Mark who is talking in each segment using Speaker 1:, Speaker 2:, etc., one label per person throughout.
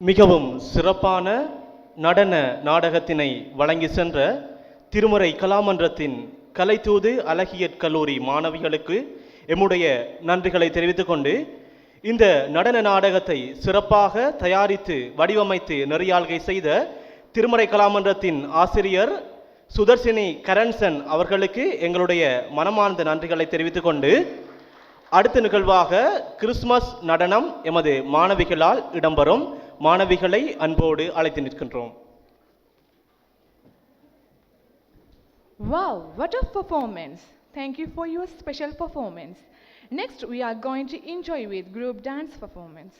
Speaker 1: மிகவும் சிறப்பான நடன நாடகத்தினை வழங்கி சென்ற திருமுறை கலாமன்றத்தின் கலைத்தூது அழகியற் கல்லூரி மாணவிகளுக்கு எம்முடைய நன்றிகளை தெரிவித்துக் கொண்டு இந்த நடன நாடகத்தை சிறப்பாக தயாரித்து வடிவமைத்து நெறியாள்கை செய்த திருமறை கலாமன்றத்தின் ஆசிரியர் சுதர்சினி கரன்சன் அவர்களுக்கு எங்களுடைய மனமார்ந்த நன்றிகளை தெரிவித்துக் கொண்டு அடுத்த நிகழ்வாக கிறிஸ்துமஸ் நடனம் எமது மாணவிகளால் இடம்பெறும் மாணவிகளை அன்போடு அழைத்து நிற்கின்றோம்
Speaker 2: Wow, what a performance! Thank you for your special performance. Next, we are going to enjoy with group dance performance.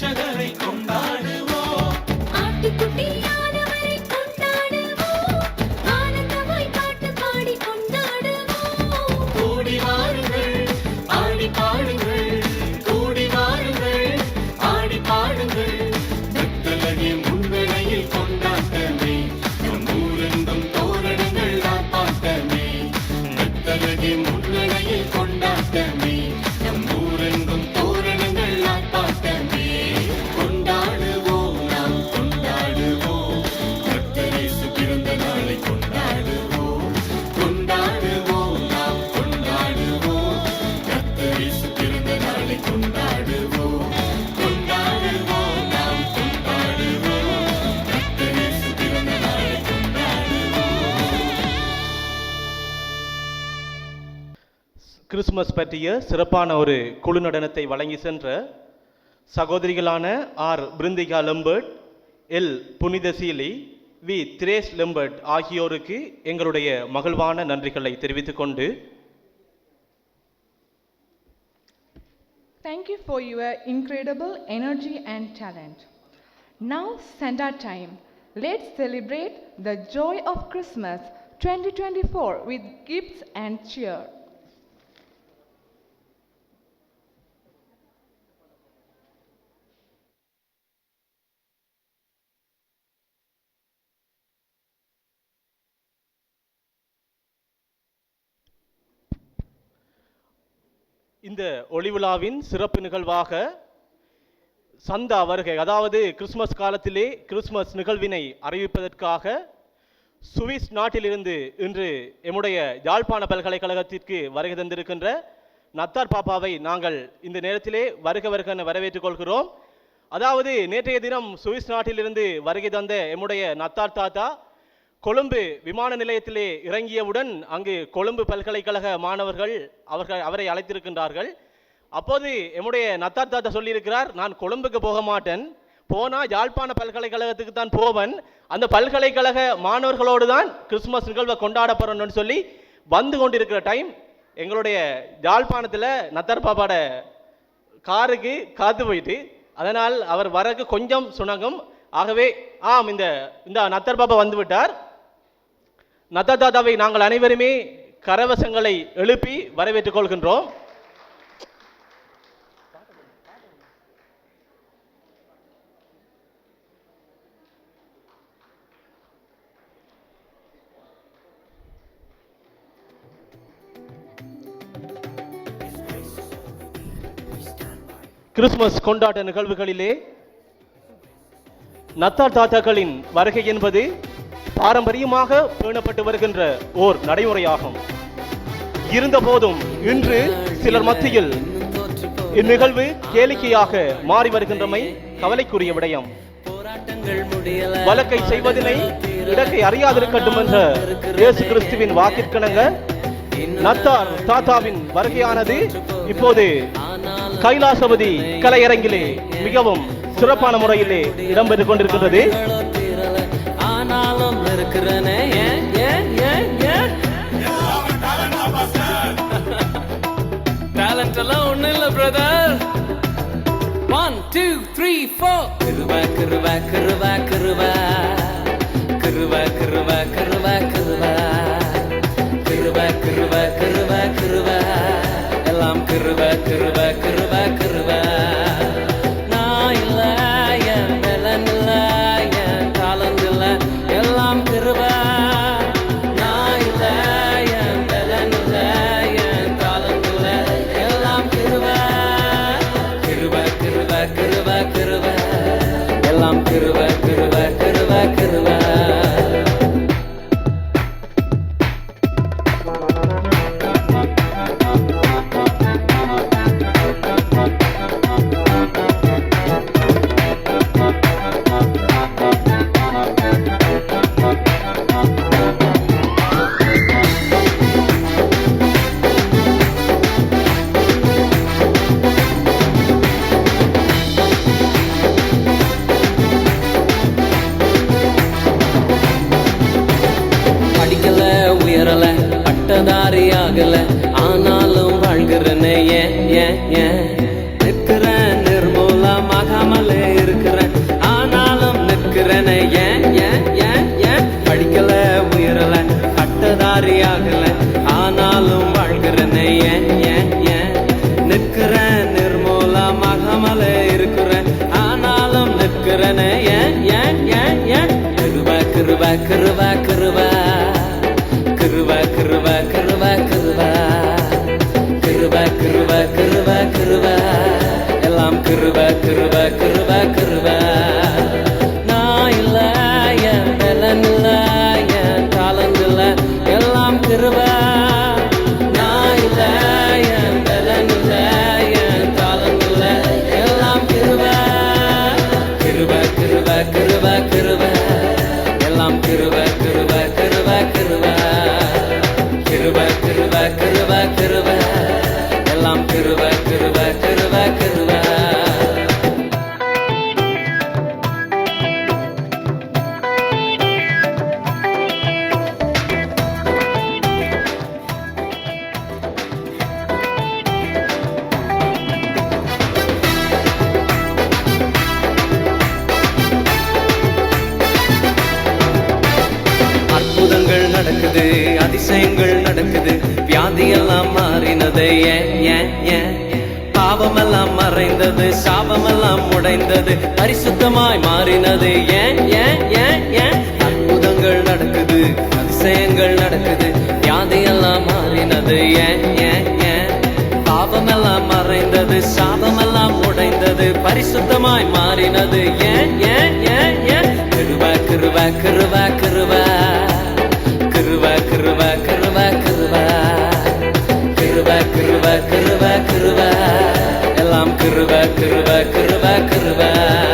Speaker 3: രക്ഷക
Speaker 1: கிறிஸ்மஸ் பற்றிய சிறப்பான ஒரு குழு நடனத்தை வழங்கி சென்ற சகோதரிகளான R Brindhika Lambert L Punithaseeli V Theresh Lambert ஆகியோருக்கு எங்களுடைய மகிழ்வான நன்றிகளை தெரிவித்துக் கொண்டு
Speaker 2: Thank you for your incredible energy and talent. Now, Santa time. Let's celebrate the joy of Christmas 2024 with gifts and cheer.
Speaker 1: இந்த ஒளிவிழாவின் சிறப்பு நிகழ்வாக சந்தா வருகை அதாவது கிறிஸ்மஸ் காலத்திலே கிறிஸ்மஸ் நிகழ்வினை அறிவிப்பதற்காக சுவிஸ் நாட்டிலிருந்து இன்று எம்முடைய யாழ்ப்பாண பல்கலைக்கழகத்திற்கு வருகை தந்திருக்கின்ற நத்தார் பாப்பாவை நாங்கள் இந்த நேரத்திலே வருக வருக என வரவேற்றுக் கொள்கிறோம். அதாவது நேற்றைய தினம் சுவிஸ் நாட்டிலிருந்து வருகை தந்த எம்முடைய நத்தார் தாத்தா கொழும்பு விமான நிலையத்திலே இறங்கியவுடன் அங்கு கொழும்பு பல்கலைக்கழக மாணவர்கள் அவர்கள் அவரை அழைத்திருக்கின்றார்கள். அப்போது எம்முடைய நத்தார் தாத்தா சொல்லியிருக்கிறார் நான் கொழும்புக்கு போக மாட்டேன். போனால் யாழ்ப்பாண பல்கலைக்கழகத்துக்கு தான் போவன். அந்த பல்கலைக்கழக மாணவர்களோடு தான் கிறிஸ்துமஸ் நிகழ்வை கொண்டாட சொல்லி வந்து கொண்டிருக்கிற டைம் எங்களுடைய யாழ்ப்பாணத்தில் நத்தார் பாப்பாட காருக்கு காத்து போயிட்டு அதனால் அவர் வரக்கு கொஞ்சம் சுணங்கும். ஆகவே ஆம் இந்த இந்த நத்தர் பாபா வந்து விட்டார். நததாதாவை தாதாவை நாங்கள் அனைவருமே கரவசங்களை எழுப்பி வரவேற்றுக் கொள்கின்றோம். கிறிஸ்துமஸ் கொண்டாட்ட நிகழ்வுகளிலே நத்தார் தாத்தாக்களின் வருகை என்பது பாரம்பரியமாக பேணப்பட்டு வருகின்ற ஓர் நடைமுறையாகும். இருந்தபோதும் இன்று சிலர் மத்தியில் இந்நிகழ்வு கேளிக்கையாக மாறி வருகின்றமை கவலைக்குரிய விடயம். வழக்கை செய்வதினை இடக்கை அறியாதிருக்கட்டும் என்ற இயேசு கிறிஸ்துவின் வாக்கிற்கிணங்க நத்தார் தாத்தாவின் வருகையானது இப்போது கைலாசபதி கலையரங்கிலே மிகவும் சிறப்பான முறையிலே இடம்பெற்றுக் கொண்டிருக்கின்றது.
Speaker 4: ஆனாலும் ஏன் ஏன் ஏன் ஏன் டேலண்ட் எல்லாம் ஒண்ணு இல்ல brother one two three four கிருவா கிருவா கிருவா கிருவா. little bit. ஆகல. ஆனாலும் வாழ்கிறனே ஏன் ஏன் ஏன் நிற்கிறேன் நிர்மூலமாகாமலே இருக்கிறேன். ஆனாலும் நிற்கிறேனே ஏன் ஏன் ஏன் ஏன் படிக்கல உயரல பட்டதாரி ஆகல. ஆனாலும் வாழ்கிறனே ஏன் ஏன் ஏன் நிற்கிறேன் நிர்மூலமாகாமலே இருக்கிறேன். ஆனாலும் நிற்கிறனே ஏன் ஏன் ஏன் ஏன் கிருபா கிருபா கிருபா கிருபா. வியாதியெல்லாம் மாறினது. ஏன் ஏன் ஏன் பாவமெல்லாம் மறைந்தது சாபமெல்லாம் உடைந்தது பரிசுத்தமாய் மாறினது. ஏன் ஏன் ஏன் ஏன் அற்புதங்கள் நடக்குது அதிசயங்கள் நடக்குது வியாதியெல்லாம் மாறினது. ஏன் ஏன் ஏன் பாவமெல்லாம் மறைந்தது சாபமெல்லாம் உடைந்தது பரிசுத்தமாய் மாறினது. ஏன் ஏன் ஏன் ஏன் கிருவ கிருவ கிருவ கிருவ கிருவ kırbe kırbe kırbe kırbe